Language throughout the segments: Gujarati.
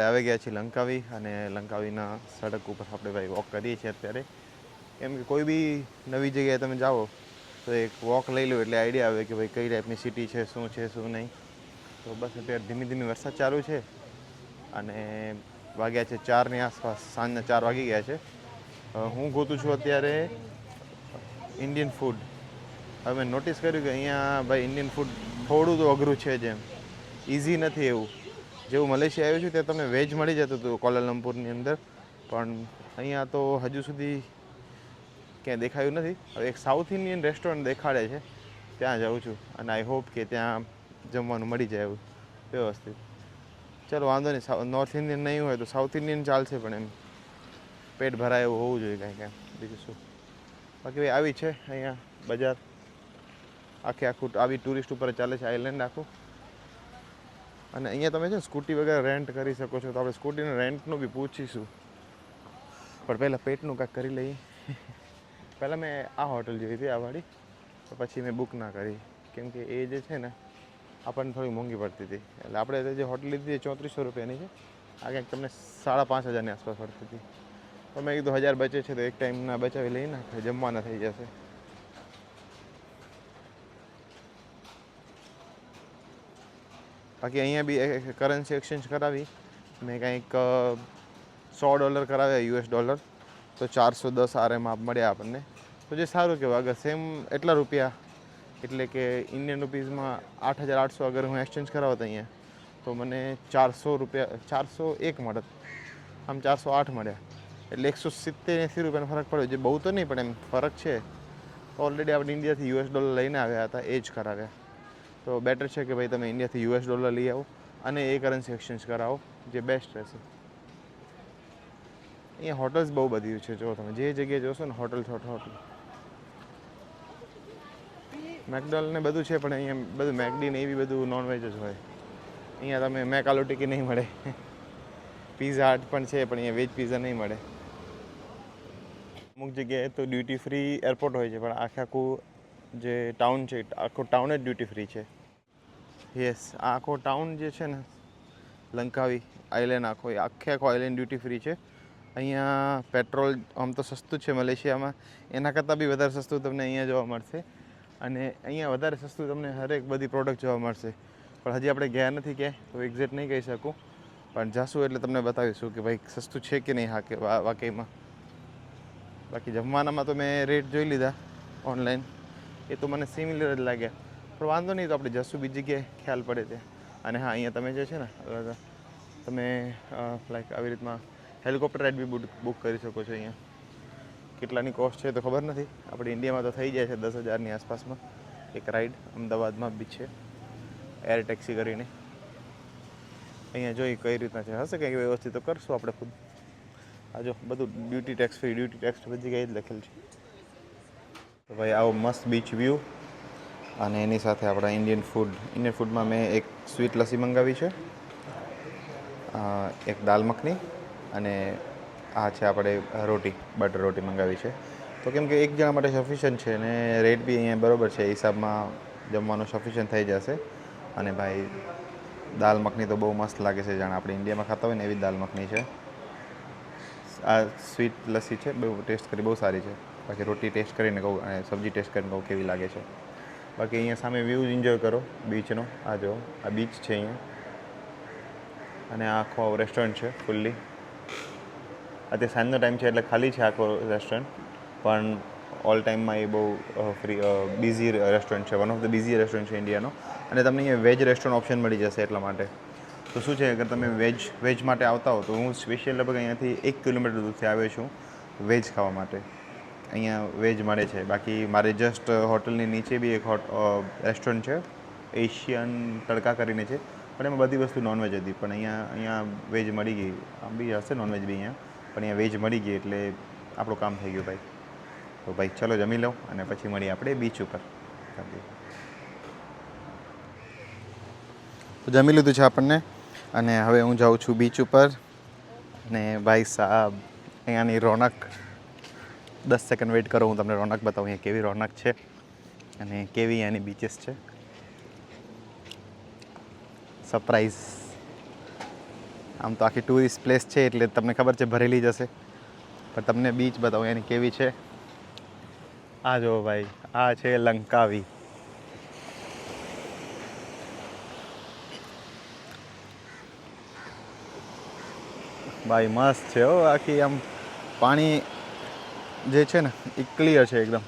આપણે આવી ગયા છીએ લંકાવી અને લંકાવીના સડક ઉપર આપણે ભાઈ વોક કરીએ છીએ અત્યારે. કેમ કે કોઈ બી નવી જગ્યાએ તમે જાઓ, તો એક વોક લઈ લો એટલે આઈડિયા આવે કે ભાઈ કઈ ટાઈપની સિટી છે, શું છે, શું નહીં. તો બસ અત્યારે ધીમે ધીમે વરસાદ ચાલુ છે અને વાગ્યા છે ચારની આસપાસ, સાંજના ચાર વાગી ગયા છે. હું ગોતું છું અત્યારે ઇન્ડિયન ફૂડ હવે નોટિસ કર્યું કે અહીંયા ભાઈ ઇન્ડિયન ફૂડ થોડું તો અઘરું છે જેમ. ઇઝી નથી એવું. જેવું મલેશિયા આવ્યું છું, ત્યાં તમને વેજ મળી જતું હતું કોલાલમપુરની અંદર. પણ અહીંયા તો હજુ સુધી ક્યાંય દેખાયું નથી. હવે એક સાઉથ ઇન્ડિયન રેસ્ટોરન્ટ દેખાડે છે. ત્યાં જાઉં છું અને આઈ હોપ કે ત્યાં જમવાનું મળી જાય એવું વ્યવસ્થિત. ચલો, વાંધો નહીં. નોર્થ ઇન્ડિયન નહીં હોય તો સાઉથ ઇન્ડિયન ચાલશે પણ એમ. પેટ ભરાય એવું હોવું જોઈએ કાંઈ કાંઈ. બીજું શું? બાકી ભાઈ આવી છે અહીંયા બજાર. આખે આખું, આવી ટુરિસ્ટ ઉપર ચાલે છે આઇલેન્ડ આખું. અને અહીંયા તમે છે ને સ્કૂટી વગેરે રેન્ટ કરી શકો છો. તો આપણે સ્કૂટીનું રેન્ટનું બી પૂછીશું. પણ પહેલાં પેટનું કાંઈક કરી લઈએ. પહેલાં મેં આ હોટલ જોઈ હતી, આ વાળી. પછી મેં બુક ના કરી. કેમ કે એ જે છે ને, આપણને થોડી મોંઘી પડતી હતી. એટલે આપણે જે હોટલ લીધી ચોત્રીસો રૂપિયાની છે. આ કંઈક તમને સાડા પાંચ હજારની આસપાસ પડતી હતી. તો મેં કીધું હજાર બચે છે તો એક ટાઈમના બચાવી લઈ નાખે, જમવાના થઈ જશે. બાકી અહીંયા બી કરન્સી એક્સચેન્જ કરાવી. મેં કંઈક સો ડોલર કરાવ્યા યુએસ ડોલર તો ચારસો દસ આરએમ આપ મળ્યા આપણને. તો જે સારું કહેવાય. અગર સેમ એટલા રૂપિયા, એટલે કે ઇન્ડિયન રૂપીઝમાં આઠ હજાર આઠસો અગર હું એક્સચેન્જ કરાવત અહીંયા, તો મને ચારસો રૂપિયા ચારસો એક મળત. આમ ચારસો આઠ મળ્યા. એટલે એકસો સિત્તેર એંસી રૂપિયાનો ફરક પડ્યો. જે બહુ તો નહીં, પણ એમ ફરક છે. ઓલરેડી આપણે ઇન્ડિયાથી યુએસ ડોલર લઈને આવ્યા હતા, એ જ કરાવ્યા. તો બેટર છે કે ભાઈ તમે ઇન્ડિયાથી યુએસ ડોલર લઈ આવો અને એ કરન્સી એક્સચેન્જ કરાવો, જે બેસ્ટ રહેશે. અહીંયા હોટલ્સ બહુ બધી છે, જો તમે જે જગ્યાએ જોશો ને હોટલ હોટલ મેકડોનલ્ડ ને બધું છે, પણ અહીંયા બધું મેકડી ને એવી બધું નોનવેજ જ હોય. અહીંયા તમે મેકાલો ટીકી નહીં મળે. પીઝા હટ પણ છે, પણ અહીંયા વેજ પીઝા નહીં મળે. અમુક જગ્યાએ તો ડ્યુટી ફ્રી એરપોર્ટ હોય છે, પણ આખે આખું જે ટાઉન છે, આખું ટાઉન જ ડ્યુટી ફ્રી છે. યસ આ આખો ટાઉન જે છે ને, લંકાવી આઇલેન્ડ આખો એ, આખે આખો આઇલેન્ડ ડ્યુટી ફ્રી છે. અહીંયા પેટ્રોલ આમ તો સસ્તું છે મલેશિયામાં, એના કરતાં બી વધારે સસ્તું તમને અહીંયા જોવા મળશે. અને અહીંયા વધારે સસ્તું તમને હરેક બધી પ્રોડક્ટ જોવા મળશે. પણ હજી આપણે ગયા નથી કે તો એક્ઝેક્ટ નહીં કહી શકું. પણ જાશું એટલે તમને બતાવીશું કે ભાઈ સસ્તું છે કે નહીં હા કે વા- વાકઈમાં. બાકી જમવાનામાં તો મેં રેટ જોઈ લીધા ઓનલાઈન એ તો મને સિમિલર જ લાગ્યા. પણ વાંધો નહીં તો આપણે જશું બીજી જગ્યાએ ખ્યાલ પડે તે અને હા, અહીંયા તમે જે છે ને તમે લાઈક આવી રીતમાં હેલિકોપ્ટર રાઇડ બી બુક કરી શકો છો અહીંયા. કેટલાની કોસ્ટ છે તો ખબર નથી. આપણે ઇન્ડિયામાં તો થઈ જાય છે દસ હજારની આસપાસમાં એક રાઈડ અમદાવાદમાં બી છે. એર ટેક્સી કરીને. અહીંયા જોઈ કઈ રીતના છે. હશે કંઈક વ્યવસ્થિત તો કરશું આપણે ખુદ. આ જો, બધું duty tax free duty tax બધી જગ્યાએ જ લખેલ છે. તો ભાઈ, આવો મસ્ત બીચ વ્યૂ અને એની સાથે આપણા ઇન્ડિયન ફૂડ ઇન્ડિયન ફૂડમાં મેં એક સ્વીટ લસ્સી મંગાવી છે. એક દાલ મખની અને આ છે આપણે રોટી બટર રોટી મંગાવી છે. તો કેમ કે એક જણા માટે સફિશિયન્ટ છે અને રેટ બી અહીંયા બરોબર છે. હિસાબમાં જમવાનું સફિશિયન્ટ થઈ જશે. અને ભાઈ, દાલ મખની તો બહુ મસ્ત લાગે છે જાણે આપણે ઇન્ડિયામાં ખાતા હોય ને એવી દાલ મખની છે. આ સ્વીટ લસ્સી છે, બહુ ટેસ્ટ કરી, બહુ સારી છે. બાકી રોટી ટેસ્ટ કરીને કહું અને સબ્જી ટેસ્ટ કરીને કહું કેવી લાગે છે. બાકી અહીંયા સામે વ્યૂઝ એન્જોય કરો બીચનો આ જો, આ બીચ છે અહીંયા. અને આ આખો રેસ્ટોરન્ટ છે ફૂલ્લી અત્યારે સાંજનો ટાઈમ છે એટલે ખાલી છે આખો રેસ્ટોરન્ટ પણ ઓલ ટાઈમમાં એ બહુ ફ્રી બિઝી રેસ્ટોરન્ટ છે one of the busy restaurant છે ઇન્ડિયાનો અને તમને અહીંયા વેજ રેસ્ટોરન્ટ ઓપ્શન મળી જશે એટલા માટે. તો શું છે, અગર તમે વેજ વેજ માટે આવતા હો તો હું સ્પેશિયલ લગભગ અહીંયાથી એક કિલોમીટર દૂરથી આવ્યો છું વેજ ખાવા માટે. અહીંયા વેજ મળે છે. બાકી મારે જસ્ટ હોટલની નીચે બી એક હોટ રેસ્ટોરન્ટ છે. એશિયન તડકા કરીને છે. પણ એમાં બધી વસ્તુ નોનવેજ હતી. પણ અહીંયા અહીંયા વેજ મળી ગઈ. આમ બી હશે નોનવેજ બી અહીંયા. પણ અહીંયા વેજ મળી ગઈ એટલે આપણું કામ થઈ ગયું ભાઈ. તો ભાઈ ચલો જમી લઉં અને પછી મળીએ આપણે બીચ ઉપર. તો જમી લીધું છે આપણને. અને હવે હું જાઉં છું બીચ ઉપર. અને ભાઈ સાહેબ અહીંયાની રોનક. દસ સેકન્ડ વેઇટ કરો, હું તમને રોનક બતાવું, અહીંયા કેવી રોનક છે અને કેવી એની બીચીસ છે. સરપ્રાઈઝ આમ તો આખી ટુરિસ્ટ પ્લેસ છે, એટલે તમને ખબર છે ભરેલી જશે પણ તમને બીચ બતાવું, એની કેવી છે. આ જો ભાઈ, આ છે લંકાવી. ભાઈ, મસ્ત છે હો આખી આમ પાણી જે છે ને, એ ક્લિયર છે એકદમ.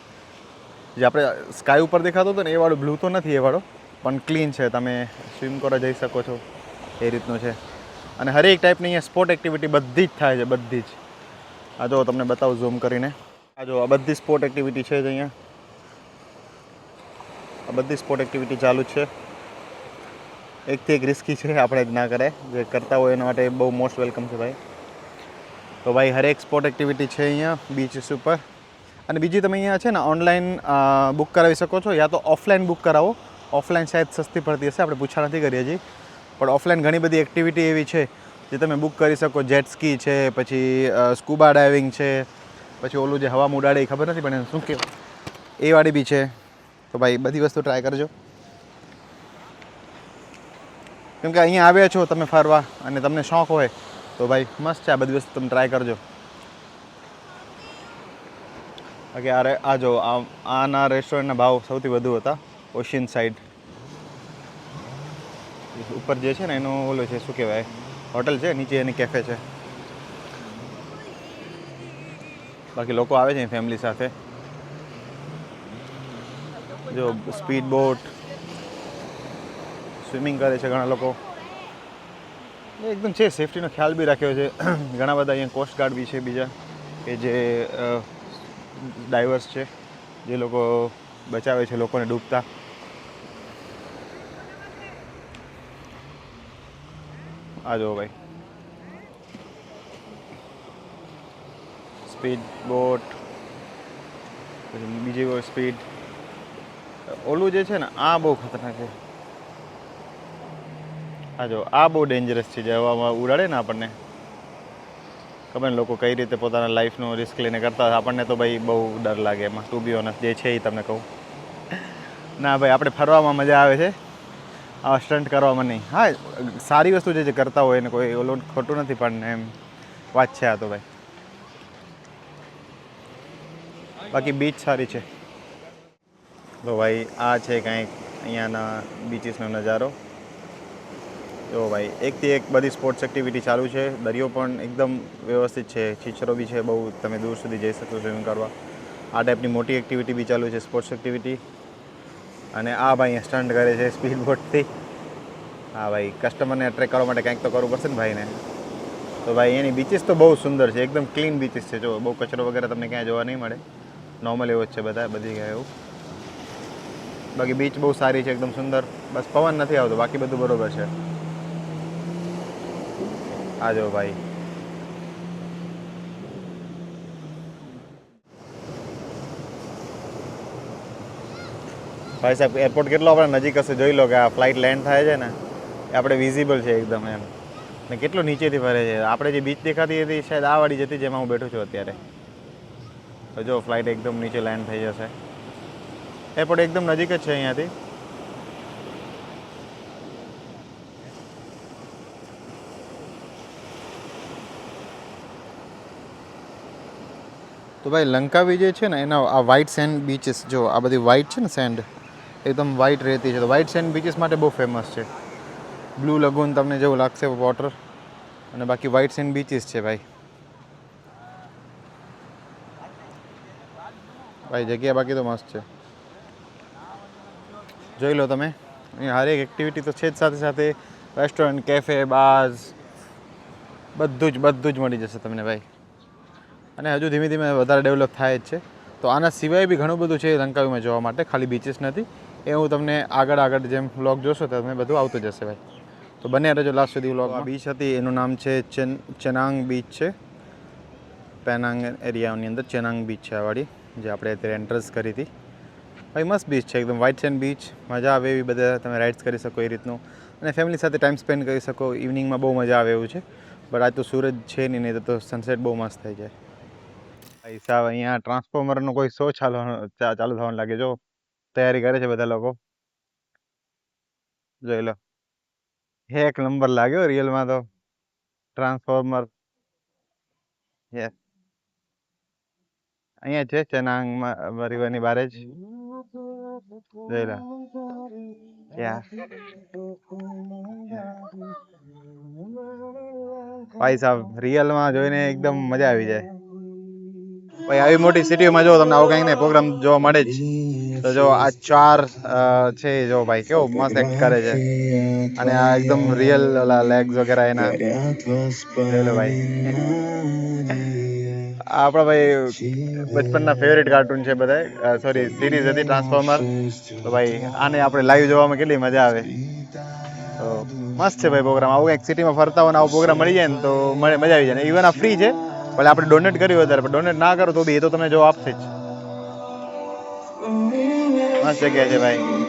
જે આપણે સ્કાય ઉપર દેખાતો હતો ને, એ વાળો બ્લુ તો નથી એ વાળો, પણ ક્લીન છે. તમે સ્વિમ કરવા જઈ શકો છો, એ રીતનું છે. અને હરેક ટાઈપની અહીંયા સ્પોર્ટ એક્ટિવિટી બધી જ થાય છે, બધી જ. આ જો તમને બતાવું ઝૂમ કરીને. આ જો, આ બધી સ્પોર્ટ એક્ટિવિટી છે જ અહીંયા. આ બધી સ્પોર્ટ એક્ટિવિટી ચાલુ છે. એકથી એક રિસ્કી છે, આપણે જ ના કરે જે કરતા હોય એના માટે બહુ મોસ્ટ વેલકમ છે ભાઈ. તો ભાઈ હરેક સ્પોટ એક્ટિવિટી છે અહીંયા બીચીસ ઉપર અને બીજી તમે અહીંયા છે ને ઓનલાઈન બુક કરાવી શકો છો યા તો ઓફલાઈન બુક કરાવો. ઓફલાઈન શાયદ સસ્તી પડતી હશે, આપણે પૂછા નથી કરીએ હજી. પણ ઓફલાઈન ઘણી બધી એક્ટિવિટી એવી છે જે તમે બુક કરી શકો. જેટ સ્કી છે, પછી સ્કૂબા ડાઇવિંગ છે, પછી ઓલું જે હવામાં ઉડાડે એ ખબર નથી, પણ એને શું કહેવાય એ વાળી બી છે. તો ભાઈ બધી વસ્તુ ટ્રાય કરજો. કેમ કે અહીંયા આવ્યા છો તમે ફરવા અને તમને શોખ હોય તો ભાઈ, મસ્ત છે આ બધી વસ્તુ, તમે ટ્રાય કરજો. બાકી આ આ જો આના રેસ્ટોરન્ટના ભાવ સૌથી વધુ હતા ઓશિયન સાઈડ ઉપર જે છે ને, એનો ઓલો છે, શું કહેવાય? હોટલ છે, નીચે એની કેફે છે. બાકી લોકો આવે છે ફેમિલી સાથે. જો સ્પીડ બોટ સ્વિમિંગ કરે છે ઘણા લોકો. એકદમ છે સેફટીનો ખ્યાલ બી રાખ્યો છે. ઘણા બધા અહીંયા કોસ્ટ ગાર્ડ બી છે બીજા, કે જે ડાઈવર્સ છે, જે લોકો બચાવે છે, લોકોને ડૂબતા. આ જુઓ ભાઈ. સ્પીડ બોટ બીજી સ્પીડ ઓલું જે છે ને, આ બહુ ખતરનાક છે. આ જો, આ બહુ ડેન્જરસ છે જે હવામાં ઉડાડે ને આપણને. ખબર ને, લોકો કઈ રીતે પોતાના લાઈફનો રિસ્ક લઈને કરતા આપણને તો ભાઈ બહુ ડર લાગે એમાં ટુ બી ઓનસ જે છે એ તમને કહું. ના ભાઈ, આપણે ફરવામાં મજા આવે છે. આ સ્ટન્ટ કરવામાં નહીં. હા, સારી વસ્તુ જે કરતા હોય એને કોઈ ઓલો ખોટું નથી, પણ એમ વાત છે આ તો ભાઈ. બાકી બીચ સારી છે. તો ભાઈ, આ છે કાંઈક અહીંયાના બીચીસનો નજારો. જો ભાઈ. એકથી એક બધી સ્પોર્ટ્સ એક્ટિવિટી ચાલુ છે. દરિયો પણ એકદમ વ્યવસ્થિત છે. છીછરો બી છે. બહુ તમે દૂર સુધી જઈ શકો સ્વિમિંગ કરવા. આ ટાઈપની મોટી એક્ટિવિટી બી ચાલુ છે સ્પોર્ટ્સ એક્ટિવિટી અને આ ભાઈ સ્ટન્ટ કરે છે સ્પીડ બોટથી હા ભાઈ કસ્ટમરને એટ્રેક કરવા માટે કંઈક તો કરવું પડશે ને ભાઈને. તો ભાઈ એની બીચીસ તો બહુ સુંદર છે. એકદમ ક્લીન બીચીસ છે. જો, બહુ કચરો વગેરે તમને ક્યાંય જોવા નહીં મળે. નોર્મલ એવો જ છે બધા, બધી ગયા. એવું બાકી બીચ બહુ સારી છે. એકદમ સુંદર. બસ પવન નથી આવતો. બાકી બધું બરોબર છે. આ જો ભાઈ. ભાઈ સાહેબ એરપોર્ટ કેટલો આપણે નજીક હશે જોઈ લો કે આ ફ્લાઇટ લેન્ડ થાય છે ને, એ આપણે વિઝિબલ છે એકદમ એમ. ને કેટલો નીચેથી ફરે છે. આપણે જે બીચ દેખાતી હતી, શાયદ આ વાળી જતી જેમાં હું બેઠો છું અત્યારે. તો જો ફ્લાઇટ એકદમ નીચે લેન્ડ થઈ જશે. એરપોર્ટ એકદમ નજીક જ છે અહીંયાથી. તો ભાઈ લંકાવી જે છે ને, એના આ વ્હાઇટ સેન્ડ બીચીસ જો આ બધી વ્હાઇટ છે ને સેન્ડ એકદમ વ્હાઇટ રહેતી છે. તો વ્હાઇટ સેન્ડ બીચીસ માટે બહુ ફેમસ છે. બ્લુ લગુન તમને જેવું લાગશે વોટર અને બાકી વ્હાઇટ સેન્ડ બીચીસ છે ભાઈ. ભાઈ, જગ્યા બાકી તો મસ્ત છે. જોઈ લો તમે. અહીંયા હરેક એક્ટિવિટી તો છે જ સાથે સાથે. રેસ્ટોરન્ટ કેફે બાર્સ બધું જ બધું જ મળી જશે તમને ભાઈ. અને હજુ ધીમે ધીમે વધારે ડેવલપ થાય જ છે. તો આના સિવાય બી ઘણું બધું છે લંકાવીમાં જોવા માટે ખાલી બીચીસ નથી. એ હું તમને આગળ આગળ જેમ વ્લોગ જોશો તો તમે બધું આવતું જશે ભાઈ. તો બને રહેજો લાસ્ટ સુધી વ્લોગ બીચ હતી એનું નામ છે ચેન ચેનાંગ બીચ છે. પેનાંગ એરિયાની અંદર ચેનાંગ બીચ છે આવાળી જે આપણે અત્યારે એન્ટ્રન્સ કરી હતી. ભાઈ મસ્ત બીચ છે એકદમ વ્હાઇટ સેન્ડ બીચ મજા આવે એવી બધા તમે રાઇડ્સ કરી શકો એ રીતનું. અને ફેમિલી સાથે ટાઈમ સ્પેન્ડ કરી શકો ઇવનિંગમાં બહુ મજા આવે એવું છે. બટ આજ તો સૂરજ છે નહીં નહીં તો સનસેટ બહુ મસ્ત થઈ જાય. ભાઈ સાહેબ અહીંયા ટ્રાન્સફોર્મરનો કોઈ શો ચાલુ ચા- ચાલુ થવાનું લાગે? જો, તૈયારી કરે છે બધા લોકો. જોઈ લો. એક નંબર લાગ્યો રિયલમાં તો. ટ્રાન્સફોર્મર. યસ અહીંયા છે ચેનાંગ રિવરની બારે જ. જોઈ લો. યા ભાઈ સાહેબ રિયલમાં જોઈને એકદમ મજા આવી જાય. ભાઈ, આવી મોટી સિટીમાં જો તમને આવો કંઈક ને પ્રોગ્રામ જોવા મળે જ. તો જો આ ચાર છે જો ભાઈ, કેવો મસ્ત એક્ટ કરે છે. અને આ એકદમ રિયલ ઓલા લેગ્સ વગેરે એના. ભાઈ. આપણા ભાઈ બચપનના ફેવરેટ કાર્ટૂન છે બધા સોરી સિરીઝ હતી ટ્રાન્સફોર્મર તો ભાઈ, આને આપણે લાઈવ જોવામાં કેટલી મજા આવે. મસ્ત છે ભાઈ પ્રોગ્રામ આવું કંઈક સિટીમાં ફરતા હોય ને આવો પ્રોગ્રામ મળી જાય ને તો મજા આવી જાય. ઇવન આ ફ્રી છે. ભલે આપણે ડોનેટ કરી હોય ત્યારે ડોનેટ ના કરો તો બી એ તો તમને જો આપશે જ. મસ્ત જગ્યા છે ભાઈ.